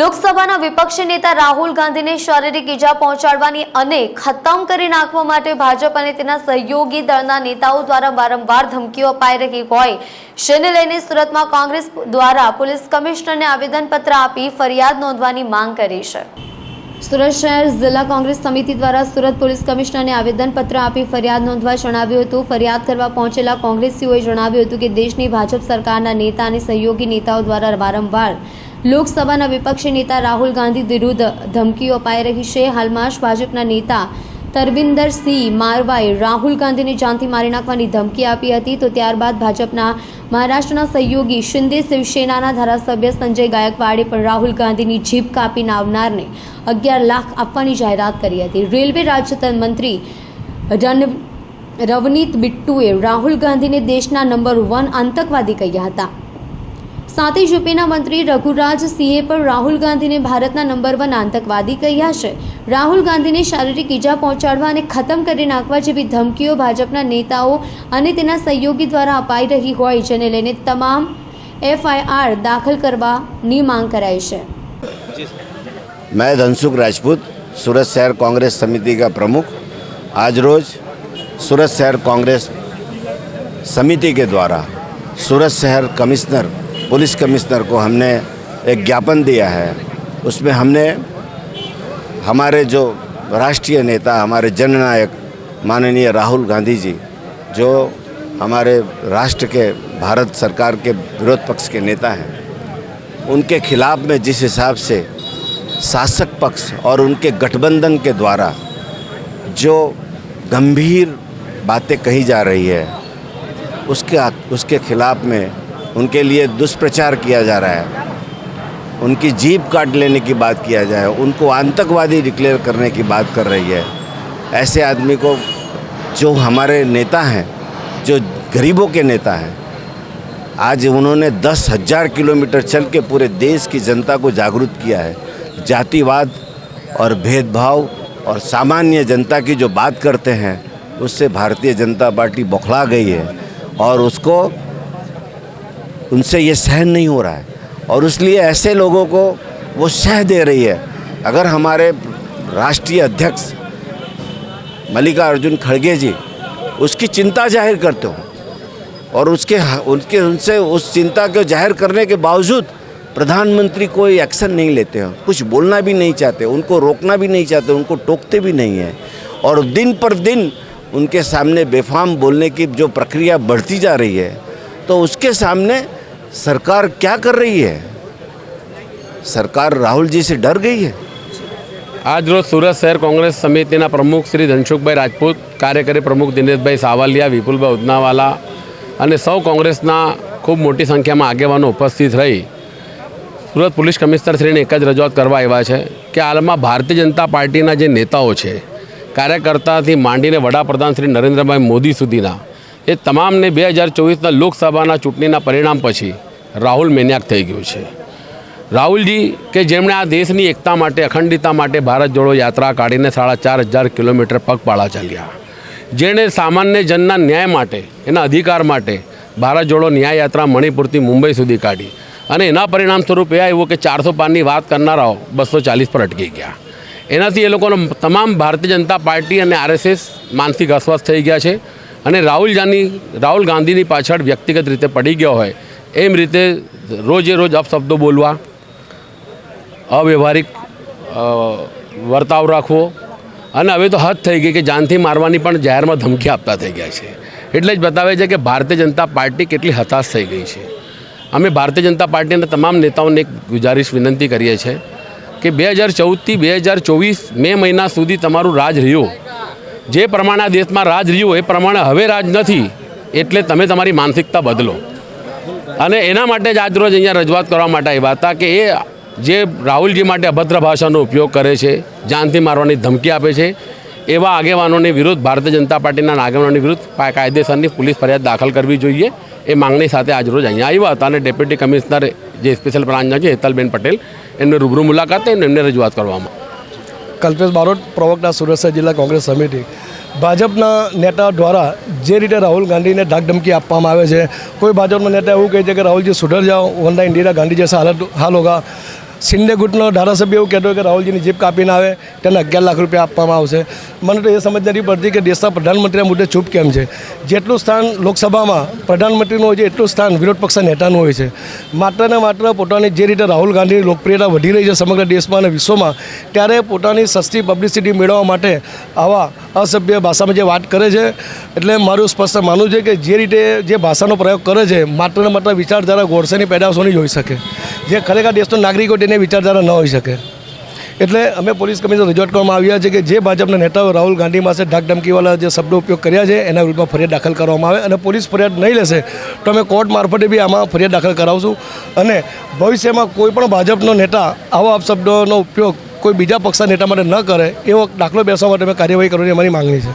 લોકસભાના વિપક્ષી નેતા રાહુલ ગાંધીને શારીરિક ઈજા પહોંચાડવાની અને ખતમ કરી નાખવા માટે ભાજપ અને તેના સહયોગી દળના નેતાઓ દ્વારા વારંવાર ધમકીઓ અપાઈ રહી હોય. જેને લઈને સુરતમાં કોંગ્રેસ દ્વારા પોલીસ કમિશનરને આવેદનપત્ર આપી ફરિયાદ નોંધવાની માંગ કરી છે. સુરત શહેર જિલ્લા કોંગ્રેસ સમિતિ દ્વારા સુરત પોલીસ કમિશનરને આવેદનપત્ર આપી ફરિયાદ નોંધવા જણાવ્યું હતું. ફરિયાદ કરવા પહોંચેલા કોંગ્રેસીઓએ જણાવ્યું હતું કે દેશની ભાજપ સરકારના નેતા અને સહયોગી નેતાઓ દ્વારા વારંવાર લોકસભાના વિપક્ષી નેતા રાહુલ ગાંધી વિરુદ્ધ ધમકીઓ અપાઈ રહી છે. હાલમાં જ ભાજપના નેતા તરવિંદર સિંહ મારવાએ રાહુલ ગાંધીને જાનથી મારી નાખવાની ધમકી આપી હતી. તો ત્યારબાદ ભાજપના મહારાષ્ટ્રના સહયોગી શિંદે શિવસેનાના ધારાસભ્ય સંજય ગાયકવાડે પણ રાહુલ ગાંધીની જીભ કાપીને આવનારને અગિયાર લાખ આપવાની જાહેરાત કરી હતી. રેલવે રાજ્ય મંત્રી રન રવનીત બિટ્ટુએ રાહુલ ગાંધીને દેશના નંબર વન આતંકવાદી કહ્યા હતા. સાથે જ યુપીના મંત્રી રઘુરાજ સિંહે પણ રાહુલ ગાંધીને ભારતના નંબર વન આતંકવાદી કહ્યા છે રાહુલ ગાંધીને શારીરિક ઈજા પહોંચાડવા અને ખતમ કરી નાખવા જેવી ધમકીઓ ભાજપના નેતાઓ અને તેના સહયોગી દ્વારા અપાઈ રહી હોય જેને લઈને તમામ એફઆઈઆર દાખલ કરવાની માંગ કરાઈ છે मैं धनसुख राजपूत सूरत शहर कांग्रेस समिति का प्रमुख आज रोज सूरत शहर कांग्रेस समिति के द्वारा सूरत शहर कमिश्नर पुलिस कमिश्नर को हमने एक ज्ञापन दिया है। उसमें हमने हमारे जो राष्ट्रीय नेता, हमारे जननायक माननीय राहुल गांधी जी, जो हमारे राष्ट्र के, भारत सरकार के विरोध पक्ष के नेता हैं, उनके खिलाफ में जिस हिसाब से शासक पक्ष और उनके गठबंधन के द्वारा जो गंभीर बातें कही जा रही है, उसके उसके खिलाफ में उनके लिए दुष्प्रचार किया जा रहा है। उनकी जीप काट लेने की बात किया जाए, उनको आतंकवादी डिक्लेयर करने की बात कर रही है। ऐसे आदमी को जो हमारे नेता हैं, जो गरीबों के नेता हैं, आज उन्होंने दस हज़ार किलोमीटर चल के पूरे देश की जनता को जागरूक किया है। जातिवाद और भेदभाव और सामान्य जनता की जो बात करते हैं, उससे भारतीय जनता पार्टी बौखला गई है और उसको उनसे ये सहन नहीं हो रहा है। और इसलिए ऐसे लोगों को वो सह दे रही है। अगर हमारे राष्ट्रीय अध्यक्ष मल्लिकार्जुन खड़गे जी उसकी चिंता ज़ाहिर करते हो और उसके उनके, उनसे उस चिंता को ज़ाहिर करने के बावजूद प्रधानमंत्री कोई एक्शन नहीं लेते हैं। कुछ बोलना भी नहीं चाहते, उनको रोकना भी नहीं चाहते, उनको टोकते भी नहीं हैं। और दिन पर दिन उनके सामने बेफाम बोलने की जो प्रक्रिया बढ़ती जा रही है तो उसके सामने सरकार क्या कर रही है सरकार राहुल जी से डर गई है આજરોજ સુરત શહેર કોંગ્રેસ સમિતિના પ્રમુખ શ્રી ધનસુખભાઈ રાજપૂત કાર્યકારી પ્રમુખ દિનેશભાઈ સાવલિયા વિપુલભાઈ ઉદનાવાલા અને સૌ કોંગ્રેસના ખૂબ મોટી સંખ્યામાં આગેવાનો ઉપસ્થિત રહી સુરત પોલીસ કમિશનરશ્રીને એક જ રજૂઆત કરવા આવ્યા છે કે હાલમાં ભારતીય જનતા પાર્ટીના જે નેતાઓ છે કાર્યકર્તાથી માંડીને વડાપ્રધાન શ્રી નરેન્દ્રભાઈ મોદી સુધીના એ તમામને બે હજાર ચોવીસના લોકસભાના ચૂંટણીના પરિણામ પછી રાહુલ મેન્યાક થઈ ગયું છે. રાહુલજી, કે જેમણે આ દેશની એકતા માટે, અખંડિતતા માટે ભારત જોડો યાત્રા કાઢીને સાડા ચાર હજાર કિલોમીટર પગપાળા ચાલ્યા. જેણે સામાન્ય જનના ન્યાય માટે, એના અધિકાર માટે ભારત જોડો ન્યાય યાત્રા મણિપુરથી મુંબઈ સુધી કાઢી. અને એના પરિણામ સ્વરૂપ એ આવ્યું કે ચારસો પારની વાત કરનારાઓ બસો ચાલીસ પર અટકી ગયા. એનાથી એ લોકોનો તમામ ભારતીય જનતા પાર્ટી અને આરએસએસ માનસિક અસ્વસ્થ થઈ ગયા છે. અને રાહુલ જાની રાહુલ ગાંધીની પાછળ વ્યક્તિગત રીતે પડી ગયો હોય, એમ રીતે રોજે રોજ અપશબ્દો બોલવા, અવ્યવહારિક વર્તાવ રાખવો, અને હવે તો હદ થઈ ગઈ કે જાનથી મારવાની પણ જાહેરમાં ધમકી આપતા થઈ ગયા છે. એટલે જ બતાવે છે કે ભારતીય જનતા પાર્ટી કેટલી હતાશ થઈ ગઈ છે. અમે ભારતીય જનતા પાર્ટીના તમામ નેતાઓને એક ગુજારિશ વિનંતી કરીએ છીએ કે બે હજાર ચૌદથી બે હજાર ચોવીસ મે મહિના સુધી તમારું રાજ રહ્યું. જે પ્રમાણે આ દેશમાં રાજ રહ્યું એ પ્રમાણે હવે રાજ નથી, એટલે તમે તમારી માનસિકતા બદલો. અને એના માટે જ આજરોજ અહીંયા રજૂઆત કરવા માટે આવ્યા હતા કે એ જે રાહુલજી માટે અભદ્ર ભાષાનો ઉપયોગ કરે છે, જાનથી મારવાની ધમકી આપે છે, એવા આગેવાનોની વિરુદ્ધ ભારતીય જનતા પાર્ટીના આગેવાનોની વિરુદ્ધ કાયદેસરની પોલીસ ફરિયાદ દાખલ કરવી જોઈએ, એ માંગણી સાથે આજરોજ અહીંયા આવ્યા હતા અને ડેપ્યુટી કમિશનર જે સ્પેશિયલ બ્રાન્ચના છે, હેતલબેન પટેલ, એમને રૂબરૂ મુલાકાત એમને રજૂઆત કરવામાં. કલ્પેશ બારોટ, પ્રવક્તા સુરત જિલ્લા કોંગ્રેસ સમિતિ. ભાજપના નેતા દ્વારા જે રીતે રાહુલ ગાંધીને ધાકધમકી આપવામાં આવે છે, કોઈ ભાજપના નેતા એવું કહે છે કે, રાહુલજી સુધર જાઓ વરના ઇન્દિરા ગાંધી જૈસા હાલત હાલ હોગા. શિંદે ગુટનો ધારાસભ્ય એવું કહેતો કે રાહુલજીની જીપ કાપીને આવે, તેને અગિયાર લાખ રૂપિયા આપવામાં આવશે. મને તો એ સમજ નથી પડતી કે દેશના પ્રધાનમંત્રી આ મુદ્દે ચૂપ કેમ છે? જેટલું સ્થાન લોકસભામાં પ્રધાનમંત્રીનું હોય છે, એટલું સ્થાન વિરોધ પક્ષના નેતાનું હોય છે. માત્ર ને માત્ર પોતાની જે રીતે રાહુલ ગાંધીની લોકપ્રિયતા વધી રહી છે સમગ્ર દેશમાં અને વિશ્વમાં, ત્યારે પોતાની સસ્તી પબ્લિસિટી મેળવવા માટે આવા અસભ્ય ભાષામાં જે વાત કરે છે, એટલે મારું સ્પષ્ટ માનવું છે કે જે રીતે જે ભાષાનો પ્રયોગ કરે છે, માત્ર ને માત્ર વિચારધારા ગોડસેની પેદાશોની જોઈ શકે. જે ખરેખર દેશના નાગરિકો તેની વિચારધારા ન હોઈ શકે. એટલે અમે પોલીસ કમિશનર રજૂઆત કરવામાં આવ્યા છે કે જે ભાજપના નેતાઓ રાહુલ ગાંધી પાસે ધાકધમકીવાળા જે શબ્દો ઉપયોગ કર્યા છે, એના વિરુદ્ધમાં ફરિયાદ દાખલ કરવામાં આવે અને પોલીસ ફરિયાદ નહીં લેશે તો અમે કોર્ટ મારફતે બી આમાં ફરિયાદ દાખલ કરાવશું. અને ભવિષ્યમાં કોઈ પણ ભાજપનો નેતા આવા અપશબ્દોનો ઉપયોગ કોઈ બીજા પક્ષના નેતા માટે ન કરે એવો દાખલો બેસવા માટે અમે કાર્યવાહી કરવાની અમારી માંગણી છે.